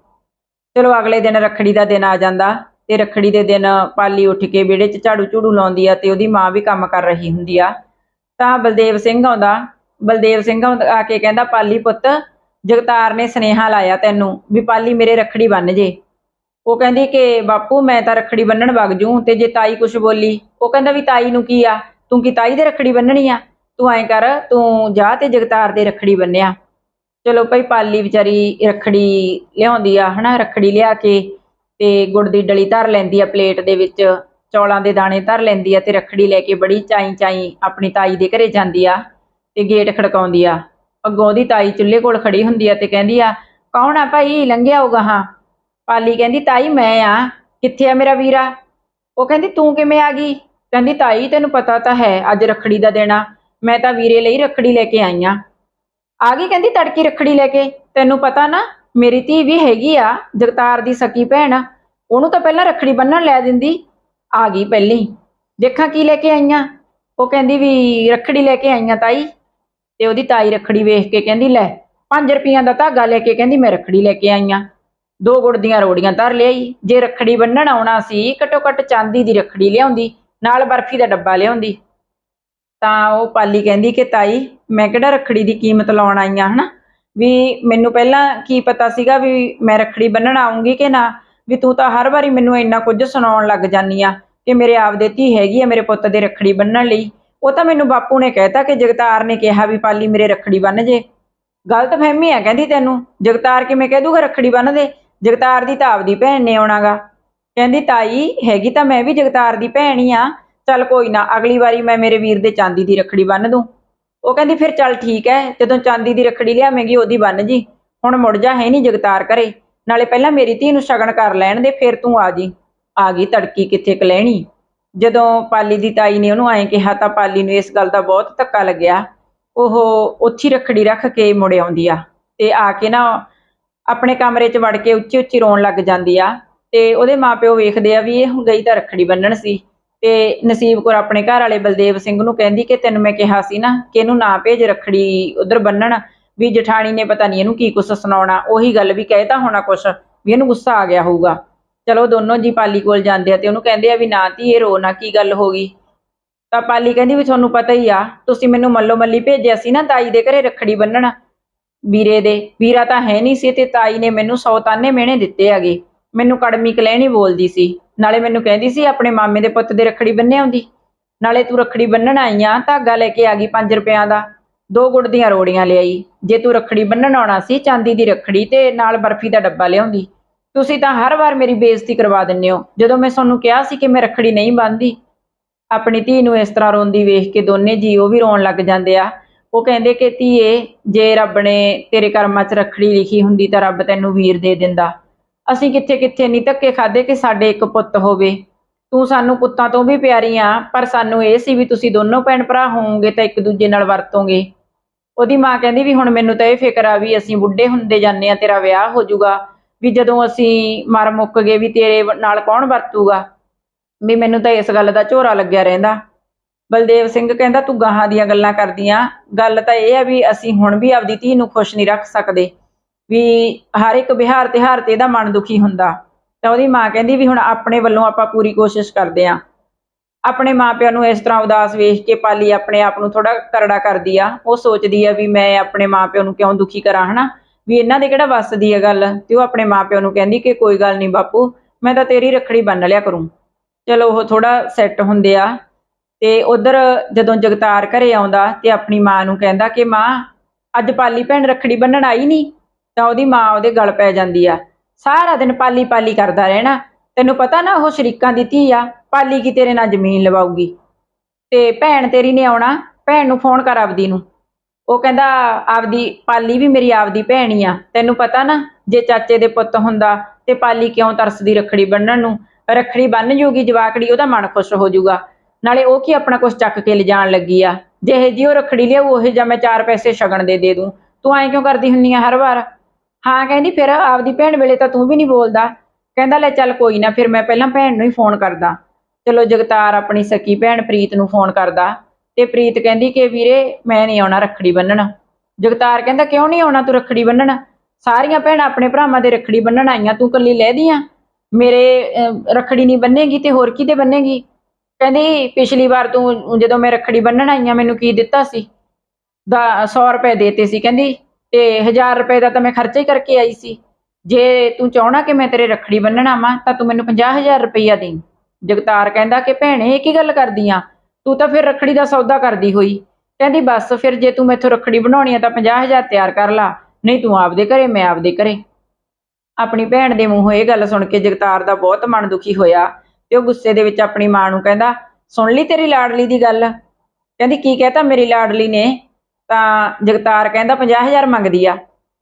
ਚਲੋ ਅਗਲੇ ਦਿਨ ਰੱਖੜੀ ਦਾ ਦਿਨ ਆ ਜਾਂਦਾ ਤੇ ਰੱਖੜੀ ਦੇ ਦਿਨ ਪਾਲੀ ਉੱਠ ਕੇ ਵਿਹੜੇ 'ਚ ਝਾੜੂ ਝੂੜੂ ਲਾਉਂਦੀ ਆ ਤੇ ਉਹਦੀ ਮਾਂ ਵੀ ਕੰਮ ਕਰ ਰਹੀ ਹੁੰਦੀ ਆ। ਤਾਂ ਬਲਦੇਵ ਸਿੰਘ ਆਉਂਦਾ, ਬਲਦੇਵ ਸਿੰਘ ਆ ਕੇ ਕਹਿੰਦਾ, ਪਾਲੀ ਪੁੱਤ, ਜਗਤਾਰ ਨੇ ਸਨੇਹਾ ਲਾਇਆ ਤੈਨੂੰ ਵੀ ਪਾਲੀ ਮੇਰੇ ਰੱਖੜੀ ਬੰਨ ਜੇ। ਉਹ ਕਹਿੰਦੀ ਕਿ ਬਾਪੂ ਮੈਂ ਤਾਂ ਰੱਖੜੀ ਬੰਨਣ ਵਗ ਜੂ, ਤੇ ਜੇ ਤਾਈ ਕੁਛ ਬੋਲੀ, ਉਹ ਕਹਿੰਦਾ ਵੀ ਤਾਈ ਨੂੰ ਕੀ ਆ? ਤੂੰ ਕੀ ਤਾਈ ਦੇ ਰੱਖੜੀ ਬੰਨਣੀ ਆ? ਤੂੰ ਐਂ ਕਰ, ਤੂੰ ਜਾ ਤੇ ਜਗਤਾਰ ਦੇ ਰੱਖੜੀ ਬੰਨਿਆ। ਚਲੋ ਭਾਈ ਪਾਲੀ ਵਿਚਾਰੀ ਰੱਖੜੀ ਲਿਆਉਂਦੀ ਆ, ਹਨਾ, ਰੱਖੜੀ ਲਿਆ ਕੇ ਤੇ ਗੁੜ ਦੀ ਡਲੀ ਧਰ ਲੈਂਦੀ ਆ ਪਲੇਟ ਦੇ ਵਿੱਚ, ਚੌਲਾਂ ਦੇ ਦਾਣੇ ਧਰ ਲੈਂਦੀ ਆ ਤੇ ਰੱਖੜੀ ਲੈ ਕੇ ਬੜੀ ਚਾਈ ਚਾਈ ਆਪਣੀ ਤਾਈ ਦੇ ਘਰੇ ਜਾਂਦੀ ਆ ਤੇ ਗੇਟ ਖੜਕਾਉਂਦੀ ਆ। ਅੱਗੋਂ ਦੀ ਤਾਈ ਚੁੱਲ੍ਹੇ ਕੋਲ ਖੜੀ ਹੁੰਦੀ ਆ ਤੇ ਕਹਿੰਦੀ ਆ, ਕੌਣ ਆ ਭਾਈ? ਲੰਘਿਆ ਹੋਊਗਾ ਹਾਂ? ਪਾਲੀ ਕਹਿੰਦੀ, ਤਾਈ, ਮੈਂ ਆ। ਕਿੱਥੇ ਆ ਮੇਰਾ ਵੀਰਾ? ਉਹ ਕਹਿੰਦੀ, ਤੂੰ ਕਿਵੇਂ ਆ ਗਈ? ਕਹਿੰਦੀ, ਤਾਈ, ਤੈਨੂੰ ਪਤਾ ਤਾਂ ਹੈ, ਅੱਜ ਰੱਖੜੀ ਦਾ ਦਿਨ ਆ। ਮੈਂ ਤਾਂ ਵੀਰੇ ਲਈ ਰੱਖੜੀ ਲੈ ਕੇ ਆਈ ਆ। ਆ ਗਈ ਕਹਿੰਦੀ, ਤੜਕੀ ਰੱਖੜੀ ਲੈ ਕੇ। ਤੈਨੂੰ ਪਤਾ ਨਾ, ਮੇਰੀ ਧੀ ਵੀ ਹੈਗੀ ਆ, ਜਗਤਾਰ ਦੀ ਸਕੀ ਭੈਣ। ਉਹਨੂੰ ਤਾਂ ਪਹਿਲਾਂ ਰੱਖੜੀ ਬੰਨਣ ਲੈ ਦਿੰਦੀ। ਆ ਗਈ ਪਹਿਲੀ। ਦੇਖਾਂ ਕੀ ਲੈ ਕੇ ਆਈਆਂ। ਉਹ ਕਹਿੰਦੀ ਵੀ, ਰੱਖੜੀ ਲੈ ਕੇ ਆਈਆਂ ਤਾਈ। ਤੇ ਉਹਦੀ ਤਾਈ ਰੱਖੜੀ ਵੇਖ ਕੇ ਕਹਿੰਦੀ, ਲੈ 5 ਰੁਪਈਆਂ ਦਾ ਧਾਗਾ ਲੈ ਕੇ ਕਹਿੰਦੀ, ਮੈਂ ਰੱਖੜੀ ਲੈ ਕੇ ਆਈਆਂ ਦੋ ਗੁੜ ਦੀਆਂ ਰੋੜੀਆਂ ਧਰ ਲਿਆਈ। ਜੇ ਰੱਖੜੀ ਬੰਨਣ ਆਉਣਾ ਸੀ, ਘਟੋ ਘੱਟ ਚਾਂਦੀ ਦੀ ਰੱਖੜੀ ਲਿਆਉਂਦੀ, ਨਾਲ ਬਰਫੀ ਦਾ ਡੱਬਾ ਲਿਆਉਂਦੀ। ਤਾਂ ਉਹ ਪਾਲੀ ਕਹਿੰਦੀ ਕਿ, ਤਾਈ, ਮੈਂ ਕਿਹੜਾ ਰੱਖੜੀ ਦੀ ਕੀਮਤ ਲਾਉਣ ਆਈ ਆ, ਹਨਾ? ਵੀ ਮੈਨੂੰ ਪਹਿਲਾਂ ਕੀ ਪਤਾ ਸੀਗਾ ਵੀ ਮੈਂ ਰੱਖੜੀ ਬੰਨਣ ਆਉਂਗੀ ਕਿ ਨਾ? ਵੀ ਤੂੰ ਤਾਂ ਹਰ ਵਾਰੀ ਮੈਨੂੰ ਇੰਨਾ ਕੁਝ ਸੁਣਾਉਣ ਲੱਗ ਜਾਨੀ ਆ ਕਿ ਮੇਰੇ ਆਪਦੇ ਧੀ ਹੈਗੀ ਆ, ਮੇਰੇ ਪੁੱਤ ਦੇ ਰੱਖੜੀ ਬੰਨਣ ਲਈ। ਉਹ ਤਾਂ ਮੈਨੂੰ ਬਾਪੂ ਨੇ ਕਹਿਤਾ ਕਿ ਜਗਤਾਰ ਨੇ ਕਿਹਾ ਵੀ ਪਾਲੀ ਮੇਰੇ ਰੱਖੜੀ ਬੰਨ ਜੇ। ਗਲਤ ਫਹਿਮੀ ਆ ਕਹਿੰਦੀ ਤੈਨੂੰ। ਜਗਤਾਰ ਕਿਵੇਂ ਕਹਿ ਦੂਗਾ ਰੱਖੜੀ ਬੰਨ ਦੇ? ਜਗਤਾਰ ਦੀ ਤਾਂ ਆਪਦੀ ਭੈਣ ਨੇ ਆਉਣਾਗਾ। ਕਹਿੰਦੀ, ਤਾਈ, ਹੈਗੀ ਤਾਂ ਮੈਂ ਵੀ ਜਗਤਾਰ ਦੀ ਭੈਣ ਹੀ ਆ। ਚੱਲ ਕੋਈ ਨਾ, ਅਗਲੀ ਵਾਰੀ ਮੈਂ ਮੇਰੇ ਵੀਰ ਦੇ ਚਾਂਦੀ ਦੀ ਰੱਖੜੀ ਬੰਨ ਦੂੰ। ਉਹ ਕਹਿੰਦੀ, ਫਿਰ ਚੱਲ ਠੀਕ ਹੈ ਜਦੋਂ ਚਾਂਦੀ ਦੀ ਰੱਖੜੀ ਲਿਆਵੇਂਗੀ, ਉਹਦੀ ਬੰਨ ਜੀ। ਹੁਣ ਮੁੜ ਜਾ, ਹੈ ਨਹੀਂ ਜਗਤਾਰ ਘਰੇ। ਨਾਲੇ ਪਹਿਲਾਂ ਮੇਰੀ ਧੀ ਨੂੰ ਸ਼ਗਨ ਕਰ ਲੈਣ ਦੇ, ਫਿਰ ਤੂੰ ਆ ਜੀ। ਆ ਗਈ ਤੜਕੀ ਕਿੱਥੇ ਕਲੈਣੀ ਜਦੋਂ ਪਾਲੀ ਦੀ ਤਾਈ ਨੇ ਉਹਨੂੰ ਐਂ ਕਿਹਾ, ਤਾਂ ਪਾਲੀ ਨੂੰ ਇਸ ਗੱਲ ਦਾ ਬਹੁਤ ਧੱਕਾ ਲੱਗਿਆ। ਉਹ ਉੱਥੀ ਰੱਖੜੀ ਰੱਖ ਕੇ ਮੁੜ ਆਉਂਦੀ ਆ। ਤੇ ਆ ਕੇ ਨਾ ਆਪਣੇ ਕਮਰੇ 'ਚ ਵੜ ਕੇ ਉੱਚੀ ਉੱਚੀ ਰੋਣ ਲੱਗ ਜਾਂਦੀ ਆ ਤੇ ਉਹਦੇ ਮਾਪਿਓ ਵੇਖਦੇ ਆ ਵੀ ਇਹ ਗਈ ਤਾਂ ਰੱਖੜੀ ਬੰਨਣ ਸੀ ਤੇ ਨਸੀਬ ਕੌਰ ਆਪਣੇ ਘਰ ਵਾਲੇ ਬਲਦੇਵ ਸਿੰਘ ਨੂੰ ਕਹਿੰਦੀ ਕਿ ਤੈਨੂੰ ਮੈਂ ਕਿਹਾ ਸੀ ਨਾ ਕਿ ਇਹਨੂੰ ਨਾ ਭੇਜ ਰੱਖੜੀ ਉਧਰ ਬੰਨਣ ਵੀ ਜਠਾਣੀ ਨੇ ਪਤਾ ਨਹੀਂ ਇਹਨੂੰ ਕੀ ਕੁਛ ਸੁਣਾਉਣਾ, ਉਹੀ ਗੱਲ ਵੀ ਕਹਿਤਾ ਹੋਣਾ ਕੁਛ ਵੀ ਇਹਨੂੰ ਗੁੱਸਾ ਆ ਗਿਆ ਹੋਊਗਾ। ਚਲੋ ਦੋਨੋਂ ਜੀ ਪਾਲੀ ਕੋਲ ਜਾਂਦੇ ਆ ਤੇ ਉਹਨੂੰ ਕਹਿੰਦੇ ਆ ਵੀ ਨਾ ਤੀ ਇਹ ਰੋ, ਨਾ ਕੀ ਗੱਲ ਹੋ ਗਈ। ਤਾਂ ਪਾਲੀ ਕਹਿੰਦੀ ਵੀ ਤੁਹਾਨੂੰ ਪਤਾ ਹੀ ਆ, ਤੁਸੀਂ ਮੈਨੂੰ ਮੱਲੋ ਮੱਲੀ ਭੇਜਿਆ ਸੀ ਨਾ ਤਾਈ ਦੇ ਘਰੇ ਰੱਖੜੀ ਬੰਨਣ। ਵੀਰੇ ਦੇ, ਵੀਰਾ ਤਾਂ ਹੈ ਨਹੀਂ ਸੀ ਤੇ ਤਾਈ ਨੇ ਮੈਨੂੰ ਸੌ ਤਾਨੇ ਮਿਹਣੇ ਦਿੱਤੇ ਹੈਗੇ। ਮੈਨੂੰ ਕੜਮੀ ਕਲੈਣੀ ਬੋਲਦੀ ਸੀ। ਨਾਲੇ ਮੈਨੂੰ ਕਹਿੰਦੀ ਸੀ, ਆਪਣੇ ਮਾਮੇ ਦੇ ਪੁੱਤ ਦੇ ਰੱਖੜੀ ਬੰਨੇ ਆਉਂਦੀ। ਨਾਲੇ ਤੂੰ ਰੱਖੜੀ ਬੰਨਣ ਆਈ ਆ, ਧਾਗਾ ਲੈ ਕੇ ਆ ਗਈ 5 ਰੁਪਿਆਂ ਦਾ। ਦੋ ਗੁੜ ਦੀਆਂ ਰੋੜੀਆਂ ਲਿਆਈ। ਜੇ ਤੂੰ ਰੱਖੜੀ ਬੰਨਣ ਆਉਣਾ ਸੀ, ਚਾਂਦੀ ਦੀ ਰੱਖੜੀ ਤੇ ਨਾਲ ਬਰਫੀ ਦਾ ਡੱਬਾ ਲਿਆਉਂਦੀ। ਤੁਸੀਂ ਤਾਂ ਹਰ ਵਾਰ ਮੇਰੀ ਬੇਇੱਜ਼ਤੀ ਕਰਵਾ ਦਿੰਦੇ ਹੋ। ਜਦੋਂ ਮੈਂ ਤੁਹਾਨੂੰ ਕਿਹਾ ਸੀ ਕਿ ਮੈਂ ਰੱਖੜੀ ਨਹੀਂ ਬੰਨਦੀ ਆਪਣੀ ਧੀ ਨੂੰ ਇਸ ਤਰ੍ਹਾਂ ਰੋਂਦੀ ਵੇਖ ਕੇ ਦੋਨੇ ਜੀ ਉਹ ਵੀ ਰੋਣ ਲੱਗ ਜਾਂਦੇ ਆ। ਉਹ ਕਹਿੰਦੇ ਕਿ ਧੀਏ, ਜੇ ਰੱਬ ਨੇ ਤੇਰੇ ਕਰਮਾਂ 'ਚ ਰੱਖੜੀ ਲਿਖੀ ਹੁੰਦੀ ਤਾਂ ਰੱਬ ਤੈਨੂੰ ਵੀਰ ਦੇ ਦਿੰਦਾ। ਅਸੀਂ ਕਿੱਥੇ ਕਿੱਥੇ ਨਹੀਂ ਧੱਕੇ ਖਾਦੇ ਕਿ ਸਾਡੇ ਇੱਕ ਪੁੱਤ ਹੋਵੇ। ਤੂੰ ਸਾਨੂੰ ਪੁੱਤਾਂ ਤੋਂ ਵੀ ਪਿਆਰੀ ਆ, ਪਰ ਸਾਨੂੰ ਇਹ ਸੀ ਵੀ ਤੁਸੀਂ ਦੋਨੋਂ ਭੈਣ ਭਰਾ ਹੋਵੋਗੇ ਤਾਂ ਇੱਕ ਦੂਜੇ ਨਾਲ ਵਰਤੋਗੇ। ਉਹਦੀ ਮਾਂ ਕਹਿੰਦੀ ਵੀ ਹੁਣ ਮੈਨੂੰ ਤਾਂ ਇਹ ਫਿਕਰ ਆ ਵੀ ਅਸੀਂ ਬੁੱਢੇ ਹੁੰਦੇ ਜਾਂਦੇ ਆ ਤੇਰਾ ਵਿਆਹ ਹੋ ਜਾਊਗਾ, ਵੀ ਜਦੋਂ ਅਸੀਂ ਮਰ ਮੁੱਕ ਗਏ ਵੀ ਤੇਰੇ ਨਾਲ ਕੌਣ ਵਰਤੂਗਾ? ਵੀ ਮੈਨੂੰ ਤਾਂ ਇਸ ਗੱਲ ਦਾ ਝੋਰਾ ਲੱਗਿਆ ਰਹਿੰਦਾ। ਬਲਦੇਵ ਸਿੰਘ ਕਹਿੰਦਾ, ਤੂੰ ਗਾਹਾਂ ਦੀਆਂ ਗੱਲਾਂ ਕਰਦੀਆਂ। ਗੱਲ ਤਾਂ ਇਹ ਆ ਵੀ ਅਸੀਂ ਹੁਣ ਵੀ ਆਪਦੀ ਧੀ ਨੂੰ ਖੁਸ਼ ਨਹੀਂ ਰੱਖ ਸਕਦੇ। ਵੀ ਹਰ ਇੱਕ ਵਿਹਾਰ ਤਿਉਹਾਰ ਤੇ ਇਹਦਾ ਮਨ ਦੁਖੀ ਹੁੰਦਾ। ਤਾਂ ਉਹਦੀ ਮਾਂ ਕਹਿੰਦੀ ਵੀ ਹੁਣ ਆਪਣੇ ਵੱਲੋਂ ਆਪਾਂ ਪੂਰੀ ਕੋਸ਼ਿਸ਼ ਕਰਦੇ ਆਂ। ਆਪਣੇ ਮਾਪਿਆਂ ਨੂੰ ਇਸ ਤਰ੍ਹਾਂ ਉਦਾਸ ਵੇਖ ਕੇ ਪਾਲੀ ਆਪਣੇ ਆਪ ਨੂੰ ਥੋੜਾ ਕਰੜਾ ਕਰਦੀ ਆ। ਉਹ ਸੋਚਦੀ ਆ ਵੀ ਮੈਂ ਆਪਣੇ ਮਾਪਿਆਂ ਨੂੰ ਕਿਉਂ ਦੁਖੀ ਕਰਾਂ, ਹਨਾ? ਵੀ ਇਹਨਾਂ ਦੇ ਕਿਹੜਾ ਵੱਸਦੀ ਆ ਗੱਲ? ਤੇ ਉਹ ਆਪਣੇ ਮਾਪਿਆਂ ਨੂੰ ਕਹਿੰਦੀ ਕਿ ਕੋਈ ਗੱਲ ਨਹੀਂ ਬਾਪੂ, ਮੈਂ ਤਾਂ ਤੇਰੀ ਰੱਖੜੀ ਬੰਨ ਲਿਆ ਕਰੂੰ। ਚਲੋ ਉਹ ਥੋੜਾ ਸੈੱਟ ਹੁੰਦੇ ਆ। ਤੇ ਉਧਰ ਜਦੋਂ ਜਗਤਾਰ ਘਰੇ ਆਉਂਦਾ ਤੇ ਆਪਣੀ ਮਾਂ ਨੂੰ ਕਹਿੰਦਾ ਕਿ ਮਾਂ, ਅੱਜ ਪਾਲੀ ਭੈਣ ਰੱਖੜੀ ਬੰਨਣ ਆਈ ਨਹੀਂ ਤਾਂ ਉਹਦੀ ਮਾਂ ਉਹਦੇ ਗਲ ਪੈ ਜਾਂਦੀ ਆ। ਸਾਰਾ ਦਿਨ ਪਾਲੀ ਪਾਲੀ ਕਰਦਾ ਰਹਿਣਾ। ਤੈਨੂੰ ਪਤਾ ਨਾ ਉਹ ਸ਼ਰੀਕਾਂ ਦੀ ਧੀ ਆ, ਪਾਲੀ ਕੀ ਤੇਰੇ ਨਾਲ ਜ਼ਮੀਨ ਲਵਾਉਗੀ ਤੇ ਭੈਣ ਤੇਰੀ ਨੇ ਆਉਣਾ, ਭੈਣ ਨੂੰ ਫੋਨ ਕਰ ਆਪਦੀ ਨੂੰ। ਉਹ ਕਹਿੰਦਾ, ਆਪਦੀ ਪਾਲੀ ਵੀ ਮੇਰੀ ਆਪਦੀ ਭੈਣ ਹੀ ਆ। ਤੈਨੂੰ ਪਤਾ ਨਾ, ਜੇ ਚਾਚੇ ਦੇ ਪੁੱਤ ਹੁੰਦਾ ਤੇ ਪਾਲੀ ਕਿਉਂ ਤਰਸਦੀ ਰੱਖੜੀ ਬੰਨਣ ਨੂੰ? ਰੱਖੜੀ ਬੰਨ ਜੂਗੀ ਜਵਾਕੜੀ, ਉਹਦਾ ਮਨ ਖੁਸ਼ ਹੋ ਜਾਊਗਾ ਨਾਲੇ ਉਹ ਕੀ ਆਪਣਾ ਕੁਝ ਚੱਕ ਕੇ ਲਿਜਾਣ ਲੱਗੀ ਆ? ਜਿਹੇ ਜੀ ਉਹ ਰੱਖੜੀ ਲਿਆ ਉਹ ਜਾਂ ਮੈਂ ਚਾਰ ਪੈਸੇ ਸ਼ਗਨ ਦੇ ਦੇ ਦੂੰ। ਤੂੰ ਐਂ ਕਿਉਂ ਕਰਦੀ ਹੁੰਨੀ ਆ ਹਰ ਵਾਰ? ਹਾਂ ਕਹਿੰਦੀ ਫਿਰ ਆਪਦੀ ਭੈਣ ਵੇਲੇ ਤਾਂ ਤੂੰ ਵੀ ਨਹੀਂ ਬੋਲਦਾ। ਕਹਿੰਦਾ ਲੈ ਚੱਲ ਕੋਈ ਨਾ ਫਿਰ ਮੈਂ ਪਹਿਲਾਂ ਭੈਣ ਨੂੰ ਹੀ ਫੋਨ ਕਰਦਾ। ਚਲੋ ਜਗਤਾਰ ਆਪਣੀ ਸਕੀ ਭੈਣ ਪ੍ਰੀਤ ਨੂੰ ਫੋਨ ਕਰਦਾ। ਤੇ ਪ੍ਰੀਤ ਕਹਿੰਦੀ ਕਿ ਵੀਰੇ ਮੈਂ ਨਹੀਂ ਆਉਣਾ ਰੱਖੜੀ ਬੰਨਣ। ਜਗਤਾਰ ਕਹਿੰਦਾ ਕਿਉਂ ਨਹੀਂ ਆਉਣਾ ਤੂੰ ਰੱਖੜੀ ਬੰਨਣ? ਸਾਰੀਆਂ ਭੈਣਾਂ ਆਪਣੇ ਭਰਾਵਾਂ ਦੇ ਰੱਖੜੀ ਬੰਨਣ ਆਈਆਂ ਤੂੰ ਇਕੱਲੀ ਲਹਿਦੀ ਆ? ਮੇਰੇ ਅਹ, ਰੱਖੜੀ ਨਹੀਂ ਬੰਨੇਗੀ ਤੇ ਹੋਰ ਕਿਤੇ ਬੰਨੇਗੀ? ਕਹਿੰਦੀ ਪਿਛਲੀ ਵਾਰ ਤੂੰ ਜਦੋਂ ਮੈਂ ਰੱਖੜੀ ਬੰਨਣ ਆਈ ਆ, ਮੈਨੂੰ ਕੀ ਦਿੱਤਾ ਸੀ? ਦਾ 100 ਰੁਪਏ ਦੇਤੇ ਸੀ। ਕਹਿੰਦੀ ਤੇ 1000 ਰੁਪਏ ਦਾ ਤਾਂ ਮੈਂ ਖਰਚਾ ਹੀ ਕਰਕੇ ਆਈ ਸੀ। ਜੇ ਤੂੰ ਚਾਹਣਾ ਕਿ ਮੈਂ ਤੇਰੇ ਰੱਖੜੀ ਬੰਨਣਾ ਵਾ ਤਾਂ ਤੂੰ ਮੈਨੂੰ 50000 ਰੁਪਈਆ ਦੇ ਜਗਤਾਰ ਕਹਿੰਦਾ ਕਿ ਭੈਣੇ, ਇਹ ਕੀ ਗੱਲ ਕਰਦੀ ਆ? ਤੂੰ ਤਾਂ ਫਿਰ ਰੱਖੜੀ ਦਾ ਸੌਦਾ ਕਰਦੀ ਹੋਈ। ਕਹਿੰਦੀ ਬਸ, ਫਿਰ ਜੇ ਤੂੰ ਮੈਥੋਂ ਰੱਖੜੀ ਬਣਾਉਣੀ ਆ ਤਾਂ 50000 ਤਿਆਰ ਕਰ ਲਾ। ਨਹੀਂ ਤੂੰ ਆਪਦੇ ਘਰੇ, ਮੈਂ ਆਪਦੇ ਘਰੇ। ਆਪਣੀ ਭੈਣ ਦੇ ਮੂੰਹੋਂ ਇਹ ਗੱਲ ਸੁਣ ਕੇ ਜਗਤਾਰ ਦਾ ਬਹੁਤ ਮਨ ਦੁਖੀ ਹੋਇਆ। ਤੇ ਉਹ ਗੁੱਸੇ ਦੇ ਵਿੱਚ ਆਪਣੀ ਮਾਂ ਨੂੰ ਕਹਿੰਦਾ, ਸੁਣ ਲਈ ਤੇਰੀ ਲਾਡਲੀ ਦੀ ਗੱਲ? ਕਹਿੰਦੀ, ਕੀ ਕਹਤਾ ਮੇਰੀ ਲਾਡਲੀ ਨੇ? ਤਾਂ ਜਗਤਾਰ ਕਹਿੰਦਾ 50000 ਮੰਗਦੀ ਆ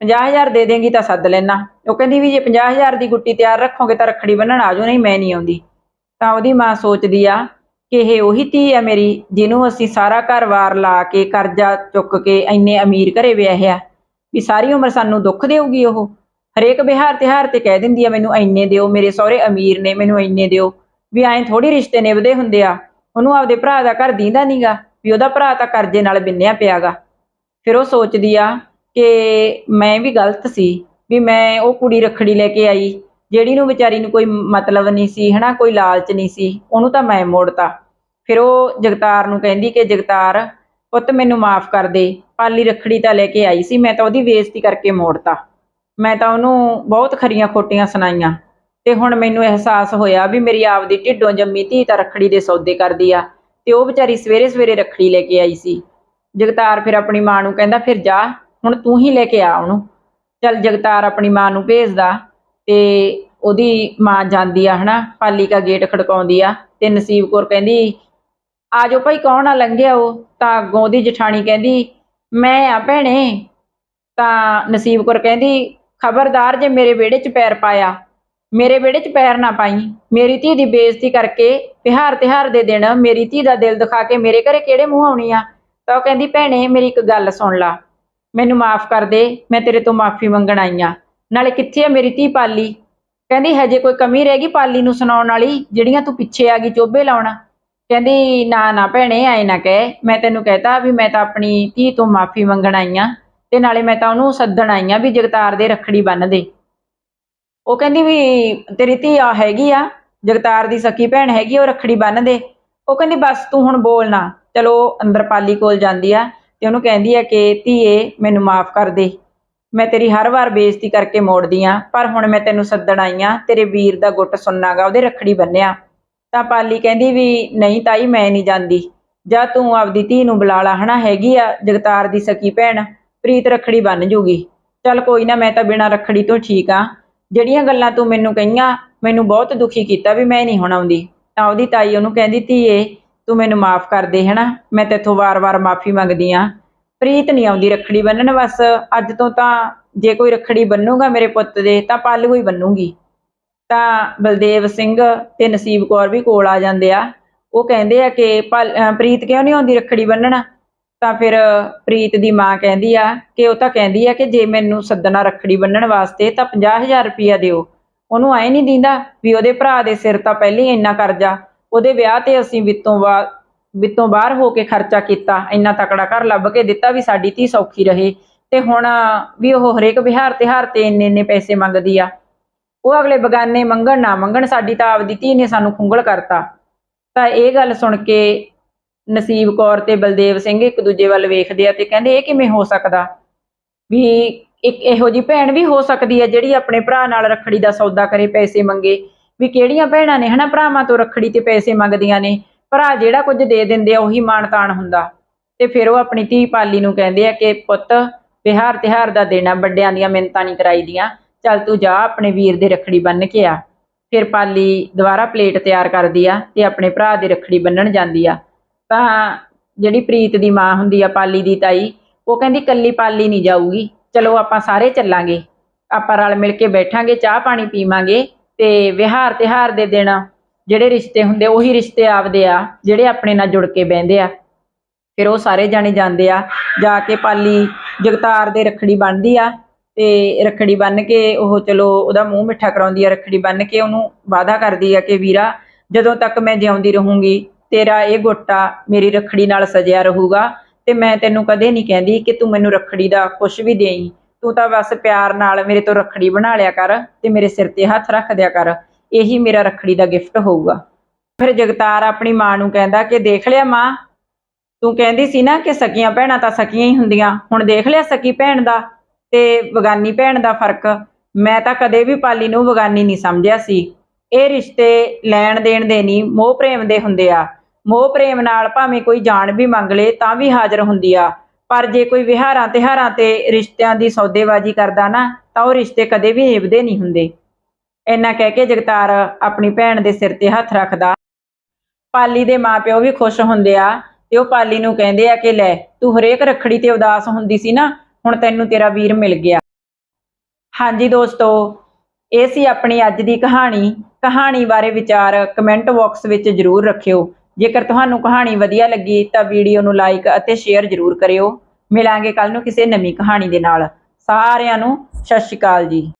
50000 ਦੇ ਦੇਂਗੀ ਤਾਂ ਸੱਦ ਲੈਣਾ ਉਹ ਕਹਿੰਦੀ ਵੀ ਜੇ 50000 ਦੀ ਗੁੱਟੀ ਤਿਆਰ ਰੱਖੋਗੇ ਤਾਂ ਰੱਖੜੀ ਬੰਨਣ ਆਜੋ ਨਹੀਂ ਮੈਂ ਨਹੀਂ ਆਉਂਦੀ। ਤਾਂ ਉਹਦੀ ਮਾਂ ਸੋਚਦੀ ਆ ਕਿ ਇਹ ਉਹੀ ਧੀ ਆ ਮੇਰੀ, ਜਿਹਨੂੰ ਅਸੀਂ ਸਾਰਾ ਘਰ-ਬਾਰ ਲਾ ਕੇ, ਕਰਜ਼ਾ ਚੁੱਕ ਕੇ ਇੰਨੇ ਅਮੀਰ ਘਰੇ ਵਿਆਹਿਆ। ਵੀ ਸਾਰੀ ਉਮਰ ਸਾਨੂੰ ਦੁੱਖ ਦੇਊਗੀ ਉਹ। ਹਰੇਕ ਬਿਹਾਰ ਤਿਹਾਰ ਤੇ ਕਹਿ ਦਿੰਦੀ ਆ, ਮੈਨੂੰ ਇੰਨੇ ਦਿਓ, ਮੇਰੇ ਸਹੁਰੇ ਅਮੀਰ ਨੇ, ਮੈਨੂੰ ਇੰਨੇ ਦਿਓ। ਵੀ ਐਂ ਥੋੜੀ ਰਿਸ਼ਤੇ ਨਿਭਦੇ ਹੁੰਦੇ ਆ। ਉਹਨੂੰ ਆਪਦੇ ਭਰਾ ਦਾ ਘਰ ਦੀਂਦਾ ਨਹੀਂਗਾ ਵੀ ਉਹਦਾ ਭਰਾ ਤਾਂ ਕਰਜ਼ੇ ਨਾਲ ਬਿੰਨਿਆ ਪਿਆਗਾ ਫਿਰ ਉਹ ਸੋਚਦੀ ਆ ਕਿ ਮੈਂ ਵੀ ਗਲਤ ਸੀ, ਵੀ ਮੈਂ ਉਹ ਕੁੜੀ ਰੱਖੜੀ ਲੈ ਕੇ ਆਈ, ਜਿਹੜੀ ਨੂੰ ਵਿਚਾਰੀ ਨੂੰ ਕੋਈ ਮਤਲਬ ਨਹੀਂ ਸੀ, ਹਨਾ, ਕੋਈ ਲਾਲਚ ਨਹੀਂ ਸੀ, ਉਹਨੂੰ ਤਾਂ ਮੈਂ ਮੋੜਤਾ। ਫਿਰ ਉਹ ਜਗਤਾਰ ਨੂੰ ਕਹਿੰਦੀ ਕਿ ਜਗਤਾਰ, ਪੁੱਤ ਮੈਨੂੰ ਮਾਫ ਕਰ ਦੇ, ਪਾਲੀ ਰੱਖੜੀ ਤਾਂ ਲੈ ਕੇ ਆਈ ਸੀ, ਮੈਂ ਤਾਂ ਉਹਦੀ ਬੇਇੱਜ਼ਤੀ ਕਰਕੇ ਮੋੜਤਾ। ਮੈਂ ਤਾਂ ਉਹਨੂੰ ਬਹੁਤ ਖਰੀਆਂ ਖੋਟੀਆਂ ਸੁਣਾਈਆਂ। ਤੇ ਹੁਣ ਮੈਨੂੰ ਅਹਿਸਾਸ ਹੋਇਆ ਵੀ ਮੇਰੀ ਆਪਦੀ ਢਿੱਡੋਂ ਜੰਮੀ ਧੀ ਤਾਂ ਰੱਖੜੀ ਦੇ ਸੌਦੇ ਕਰਦੀ ਆ, ਤੇ ਉਹ ਵਿਚਾਰੀ ਸਵੇਰੇ ਸਵੇਰੇ ਰੱਖੜੀ ਲੈ ਕੇ ਆਈ ਸੀ। ਜਗਤਾਰ ਫਿਰ ਆਪਣੀ ਮਾਂ ਨੂੰ ਕਹਿੰਦਾ, ਫਿਰ ਜਾ, ਹੁਣ ਤੂੰ ਹੀ ਲੈ ਕੇ ਆ ਉਹਨੂੰ। ਚੱਲ ਜਗਤਾਰ ਆਪਣੀ ਮਾਂ ਨੂੰ ਭੇਜਦਾ ਤੇ ਉਹਦੀ ਮਾਂ ਜਾਂਦੀ ਆ, ਹਨਾ ਪਾਲਿਕਾ ਗੇਟ ਖੜਕਾਉਂਦੀ ਆ ਤੇ ਨਸੀਬ ਕੌਰ ਕਹਿੰਦੀ, ਆ ਜਾਓ ਭਾਈ, ਕੌਣ ਆ ਲੰਘਿਆ ਉਹ? ਤਾਂ ਅੱਗੋਂ ਉਹਦੀ ਜਠਾਣੀ ਕਹਿੰਦੀ, ਮੈਂ ਆ ਭੈਣੇ। ਤਾਂ ਨਸੀਬ ਕੌਰ ਕਹਿੰਦੀ, ਖਬਰਦਾਰ ਜੇ ਮੇਰੇ ਵਿਹੜੇ 'ਚ ਪੈਰ ਪਾਇਆ ਮੇਰੇ ਵਿਹੜੇ 'ਚ ਪੈਰ ਨਾ ਪਾਈ। ਮੇਰੀ ਧੀ ਦੀ ਬੇਇੱਜ਼ਤੀ ਕਰਕੇ ਤਿਹਾਰ ਤਿਹਾਰ ਦੇ ਦਿਨ ਮੇਰੀ ਧੀ ਦਾ ਦਿਲ ਦਿਖਾ ਕੇ ਮੇਰੇ ਘਰੇ ਕਿਹੜੇ ਮੂੰਹ ਆਉਣੀ ਆ? ਤਾਂ ਉਹ ਕਹਿੰਦੀ, ਭੈਣੇ, ਮੇਰੀ ਇੱਕ ਗੱਲ ਸੁਣ ਲਾ। ਮੈਨੂੰ ਮਾਫ ਕਰ ਦੇ, ਮੈਂ ਤੇਰੇ ਤੋਂ ਮਾਫੀ ਮੰਗਣ ਆਈ ਆ। ਨਾਲੇ ਕਿੱਥੇ ਆ ਮੇਰੀ ਧੀ ਪਾਲੀ? ਕਹਿੰਦੀ, ਹਜੇ ਕੋਈ ਕਮੀ ਰਹਿ ਗਈ ਪਾਲੀ ਨੂੰ ਸੁਣਾਉਣ ਵਾਲੀ, ਜਿਹੜੀਆਂ ਤੂੰ ਪਿੱਛੇ ਆ ਗਈ ਚੋਬੇ ਲਾਉਣਾ। ਕਹਿੰਦੀ, ਨਾ ਨਾ ਭੈਣੇ, ਐ ਨਾ ਕਹਿ। ਮੈਂ ਤੈਨੂੰ ਕਹਿਤਾ ਵੀ ਮੈਂ ਤਾਂ ਆਪਣੀ ਧੀ ਤੋਂ ਮਾਫੀ ਮੰਗਣ ਆਈ ਆ ਤੇ ਨਾਲੇ ਮੈਂ ਤਾਂ ਉਹਨੂੰ ਸੱਦਣ ਆਈ ਆ ਵੀ ਜਗਤਾਰ ਦੇ ਰੱਖੜੀ ਬੰਨ ਦੇ। ਉਹ ਕਹਿੰਦੀ ਵੀ ਤੇਰੀ ਧੀ ਆ ਹੈਗੀ ਆ, ਜਗਤਾਰ ਦੀ ਸਕੀ ਭੈਣ ਹੈਗੀ ਉਹ ਰੱਖੜੀ ਬੰਨ ਦੇ। ਉਹ ਕਹਿੰਦੀ, ਬਸ ਤੂੰ ਹੁਣ ਬੋਲ ਨਾ। ਚਲੋ, ਅੰਦਰ ਪਾਲੀ ਕੋਲ ਜਾਂਦੀ ਆ ਤੇ ਉਹਨੂੰ ਕਹਿੰਦੀ ਆ ਕਿ, ਧੀਏ, ਮੈਨੂੰ ਮਾਫ ਕਰ ਦੇ। ਮੈਂ ਤੇਰੀ ਹਰ ਵਾਰ ਬੇਇੱਜ਼ਤੀ ਕਰਕੇ ਮੋੜਦੀ ਆ, ਪਰ ਹੁਣ ਮੈਂ ਤੈਨੂੰ ਸੱਦਣ ਆਈ ਆ, ਤੇਰੇ ਵੀਰ ਦਾ ਗੁੱਟ ਸੁਣਨਾਗਾ, ਉਹਦੇ ਰੱਖੜੀ ਬੰਨਿਆ। ਤਾਂ ਪਾਲੀ ਕਹਿੰਦੀ ਵੀ, ਨਹੀਂ ਤਾਈ, ਮੈਂ ਨਹੀਂ ਜਾਂਦੀ। ਜਾਂ ਤੂੰ ਆਪਦੀ ਧੀ ਨੂੰ ਬੁਲਾ ਲਾ, ਹਨਾ? ਹੈਗੀ ਆ ਜਗਤਾਰ ਦੀ ਸਕੀ ਭੈਣ, ਪ੍ਰੀਤ ਰੱਖੜੀ ਬੰਨ ਜੂਗੀ। ਚੱਲ ਕੋਈ ਨਾ, ਮੈਂ ਤਾਂ ਬਿਨਾਂ ਰੱਖੜੀ ਤੋਂ ਠੀਕ ਆ। ਜਿਹੜੀਆਂ ਗੱਲਾਂ ਤੂੰ ਮੈਨੂੰ ਕਹੀਆਂ, ਮੈਨੂੰ ਬਹੁਤ ਦੁਖੀ ਕੀਤਾ ਵੀ ਮੈਂ ਨਹੀਂ ਹੁਣ ਆਉਂਦੀ। ਤਾਂ ਉਹਦੀ ਤਾਈ ਉਹਨੂੰ ਕਹਿੰਦੀ, ਧੀਏ, ਤੂੰ ਮੈਨੂੰ ਮਾਫ ਕਰ ਦੇ, ਹਨਾ? ਮੈਂ ਤੇਥੋਂ ਵਾਰ-ਵਾਰ ਮਾਫੀ ਮੰਗਦੀ ਆ। ਪ੍ਰੀਤ ਨਹੀਂ ਆਉਂਦੀ ਰੱਖੜੀ ਬੰਨਣ, ਬਸ ਅੱਜ ਤੋਂ ਤਾਂ ਜੇ ਕੋਈ ਰੱਖੜੀ ਬੰਨੂਗਾ ਮੇਰੇ ਪੁੱਤ ਦੇ, ਤਾਂ ਪਾਲੂ ਹੀ ਬੰਨੂਗੀ। ਤਾਂ ਬਲਦੇਵ ਸਿੰਘ ਤੇ ਨਸੀਬ ਕੌਰ ਵੀ ਕੋਲ ਆ ਜਾਂਦੇ ਆ। ਉਹ ਕਹਿੰਦੇ ਆ ਕਿ ਪਲ- ਅਹ ਪ੍ਰੀਤ ਕਿਉਂ ਨਹੀਂ ਆਉਂਦੀ ਰੱਖੜੀ ਬੰਨਣ? ਤਾਂ ਫਿਰ ਪ੍ਰੀਤ ਦੀ ਮਾਂ ਕਹਿੰਦੀ ਆ ਕਿ ਉਹ ਤਾਂ ਕਹਿੰਦੀ ਆ ਕਿ ਜੇ ਮੈਨੂੰ ਸੱਦਣਾ ਰੱਖੜੀ ਬੰਨਣ ਵਾਸਤੇ ਤਾਂ 50000 ਰੁਪਇਆ ਦਿਓ। ਉਹਨੂੰ ਐ ਨਹੀਂ ਦਿੰਦਾ ਵੀ ਉਹਦੇ ਭਰਾ ਦੇ ਸਿਰ ਤਾਂ ਪਹਿਲਾਂ ਇੰਨਾ ਕਰਜ਼ਾ, ਉਹਦੇ ਵਿਆਹ ਤੇ ਅਸੀਂ ਵਿੱਤੋਂ ਬਾਅਦ ਵਿੱਤੋਂ ਬਾਹਰ ਹੋ ਕੇ ਖਰਚਾ ਕੀਤਾ, ਇੰਨਾ ਤਕੜਾ ਘਰ ਲੱਭ ਕੇ ਦਿੱਤਾ ਵੀ ਸਾਡੀ ਧੀ ਸੌਖੀ ਰਹੇ। ਤੇ ਹੁਣ ਵੀ ਉਹ ਹਰੇਕ ਵਿਹਾਰ ਤਿਹਾਰ ਤੇ ਇੰਨੇ ਇੰਨੇ ਪੈਸੇ ਮੰਗਦੀ ਆ। ਉਹ ਅਗਲੇ ਬਗਾਨੇ ਮੰਗਣ ਨਾ ਮੰਗਣ ਸਾਡੀ ਤਾਂ ਆਪਦੀ ਧੀ ਨੇ ਸਾਨੂੰ ਖੁੰਗਲ ਕਰਤਾ। ਤਾਂ ਇਹ ਗੱਲ ਸੁਣ ਕੇ ਨਸੀਬ ਕੌਰ ਤੇ ਬਲਦੇਵ ਸਿੰਘ ਇੱਕ ਦੂਜੇ ਵੱਲ ਵੇਖਦੇ ਆ ਤੇ ਕਹਿੰਦੇ, ਇਹ ਕਿਵੇਂ ਹੋ ਸਕਦਾ? ਵੀ ਇੱਕ ਇਹੋ ਜੀ ਭੈਣ ਵੀ ਹੋ ਸਕਦੀ ਹੈ ਜਿਹੜੀ ਆਪਣੇ ਭਰਾ ਨਾਲ ਰੱਖੜੀ ਦਾ ਸੌਦਾ ਕਰੇ, ਪੈਸੇ ਮੰਗੇ। ਵੀ ਕਿਹੜੀਆਂ ਭੈਣਾਂ ਨੇ ਹਨਾ ਭਰਾਵਾਂ ਤੋਂ ਰੱਖੜੀ ਤੇ ਪੈਸੇ ਮੰਗਦੀਆਂ ਨੇ? ਭਰਾ ਜਿਹੜਾ ਕੁਝ ਦੇ ਦਿੰਦੇ ਆ, ਉਹੀ ਮਾਣ ਤਾਣ ਹੁੰਦਾ। ਤੇ ਫਿਰ ਉਹ ਆਪਣੀ ਧੀ ਪਾਲੀ ਨੂੰ ਕਹਿੰਦੇ ਆ ਕਿ, ਪੁੱਤ, ਵਿਹਾਰ ਤਿਹਾਰ ਦਾ ਦੇਣਾ ਵੱਡਿਆਂ ਦੀਆਂ ਮਿੰਤਾਂ ਨਹੀਂ ਕਰਾਈਦੀਆਂ ਚੱਲ ਤੂੰ ਜਾ ਆਪਣੇ ਵੀਰ ਦੇ ਰੱਖੜੀ ਬੰਨ ਕੇ ਆ। ਫਿਰ ਪਾਲੀ ਦੁਬਾਰਾ ਪਲੇਟ ਤਿਆਰ ਕਰਦੀ ਆ ਤੇ ਆਪਣੇ ਭਰਾ ਦੇ ਰੱਖੜੀ ਬੰਨਣ ਜਾਂਦੀ ਆ। ਤਾਂ ਜਿਹੜੀ ਪ੍ਰੀਤ ਦੀ ਮਾਂ ਹੁੰਦੀ ਆ ਪਾਲੀ ਦੀ ਤਾਈ, ਉਹ ਕਹਿੰਦੀ ਕੱਲੀ ਪਾਲੀ ਨਹੀਂ ਜਾਊਗੀ। ਚਲੋ ਆਪਾਂ ਸਾਰੇ ਚੱਲਾਂਗੇ। ਆਪਾਂ ਰਲ ਮਿਲ ਕੇ ਬੈਠਾਂਗੇ, ਚਾਹ ਪਾਣੀ ਪੀਵਾਂਗੇ ਤੇ ਵਿਹਾਰ ਤਿਹਾਰ ਦੇ ਦਿਨ ਜਿਹੜੇ ਰਿਸ਼ਤੇ ਹੁੰਦੇ ਉਹੀ ਰਿਸ਼ਤੇ ਆਪਦੇ ਆ, ਜਿਹੜੇ ਆਪਣੇ ਨਾਲ ਜੁੜ ਕੇ ਬਹਿੰਦੇ ਆ। ਫਿਰ ਉਹ ਸਾਰੇ ਜਾਣੇ ਜਾਂਦੇ ਆ, ਜਾ ਕੇ ਪਾਲੀ ਜਗਤਾਰ ਦੇ ਰੱਖੜੀ ਬੰਨਦੀ ਆ ਤੇ ਰੱਖੜੀ ਬੰਨ ਕੇ ਉਹ ਚਲੋ ਉਹਦਾ ਮੂੰਹ ਮਿੱਠਾ ਕਰਾਉਂਦੀ ਆ, ਰੱਖੜੀ ਬੰਨ ਕੇ ਉਹਨੂੰ ਵਾਅਦਾ ਕਰਦੀ ਆ ਕਿ ਵੀਰਾ, ਜਦੋਂ ਤੱਕ ਮੈਂ ਜਿਉਂਦੀ ਰਹੂੰਗੀ ਤੇਰਾ ਇਹ ਗੋਟਾ ਮੇਰੀ ਰੱਖੜੀ ਨਾਲ ਸਜਿਆ ਰਹੂਗਾ ਤੇ ਮੈਂ ਤੈਨੂੰ ਕਦੇ ਨਹੀਂ ਕਹਿੰਦੀ ਕਿ ਤੂੰ ਮੈਨੂੰ ਰੱਖੜੀ ਦਾ ਕੁਝ ਵੀ ਦੇਈ। ਤੂੰ ਤਾਂ ਬਸ ਪਿਆਰ ਨਾਲ ਮੇਰੇ ਤੋਂ ਰੱਖੜੀ ਬਣਾ ਲਿਆ ਕਰ ਤੇ ਮੇਰੇ ਸਿਰ ਤੇ ਹੱਥ ਰੱਖ ਦਿਆ ਕਰ। ਇਹੀ ਮੇਰਾ ਰੱਖੜੀ ਦਾ ਗਿਫਟ ਹੋਊਗਾ। ਫਿਰ ਜਗਤਾਰ ਆਪਣੀ ਮਾਂ ਨੂੰ ਕਹਿੰਦਾ ਕਿ ਦੇਖ ਲਿਆ ਮਾਂ, ਤੂੰ ਕਹਿੰਦੀ ਸੀ ਨਾ ਕਿ ਸਕੀਆਂ ਭੈਣਾਂ ਤਾਂ ਸਕੀਆਂ ਹੀ ਹੁੰਦੀਆਂ। ਹੁਣ ਦੇਖ ਲਿਆ ਸਕੀ ਭੈਣ ਦਾ ਤੇ ਬਗਾਨੀ ਭੈਣ ਦਾ ਫ਼ਰਕ। ਮੈਂ ਤਾਂ ਕਦੇ ਵੀ ਪਾਲੀ ਨੂੰ ਬਗਾਨੀ ਨਹੀਂ ਸਮਝਿਆ ਸੀ। ਇਹ ਰਿਸ਼ਤੇ ਲੈਣ ਦੇਣ ਦੇ ਨਹੀਂ, ਮੋਹ ਪ੍ਰੇਮ ਦੇ ਹੁੰਦੇ ਆ। ਮੋਹ ਪ੍ਰੇਮ ਨਾਲ ਭਾਵੇਂ ਕੋਈ ਜਾਣ ਵੀ ਮੰਗ ਲੇ ਤਾਂ ਵੀ ਹਾਜ਼ਰ ਹੁੰਦੀ ਆ। ਪਰ ਜੇ ਕੋਈ ਵਿਹਾਰਾਂ ਤਿਉਹਾਰਾਂ ਤੇ ਰਿਸ਼ਤਿਆਂ ਦੀ ਸੌਦੇਬਾਜ਼ੀ ਕਰਦਾ ਨਾ, ਤਾਂ ਉਹ ਰਿਸ਼ਤੇ ਕਦੇ ਵੀ ਨਿਭਦੇ ਨਹੀਂ ਹੁੰਦੇ। ਇੰਨਾ ਕਹਿ ਕੇ ਜਗਤਾਰ ਆਪਣੀ ਭੈਣ ਦੇ ਸਿਰ ਤੇ ਹੱਥ ਰੱਖਦਾ। ਪਾਲੀ ਦੇ ਮਾਪਿਓ ਵੀ ਖੁਸ਼ ਹੁੰਦੇ ਆ ਤੇ ਉਹ ਪਾਲੀ ਨੂੰ ਕਹਿੰਦੇ ਆ ਕਿ ਲੈ, ਤੂੰ ਹਰੇਕ ਰੱਖੜੀ ਤੇ ਉਦਾਸ ਹੁੰਦੀ ਸੀ ਨਾ, ਹੁਣ ਤੈਨੂੰ ਤੇਰਾ ਵੀਰ ਮਿਲ ਗਿਆ। ਹਾਂਜੀ ਦੋਸਤੋ, ਇਹ ਸੀ ਆਪਣੀ ਅੱਜ ਦੀ ਕਹਾਣੀ। ਕਹਾਣੀ ਬਾਰੇ ਵਿਚਾਰ ਕਮੈਂਟ ਬਾਕਸ ਵਿੱਚ ਜ਼ਰੂਰ ਰੱਖਿਓ। ਜੇਕਰ ਤੁਹਾਨੂੰ ਕਹਾਣੀ ਵਧੀਆ ਲੱਗੀ ਤਾਂ ਵੀਡੀਓ ਨੂੰ ਲਾਈਕ ਅਤੇ ਸ਼ੇਅਰ ਜ਼ਰੂਰ ਕਰਿਓ। ਮਿਲਾਂਗੇ ਕੱਲ ਨੂੰ ਕਿਸੇ ਨਵੀਂ ਕਹਾਣੀ ਦੇ ਨਾਲ। ਸਾਰਿਆਂ ਨੂੰ ਸਤਿ ਸ਼੍ਰੀ ਅਕਾਲ ਜੀ।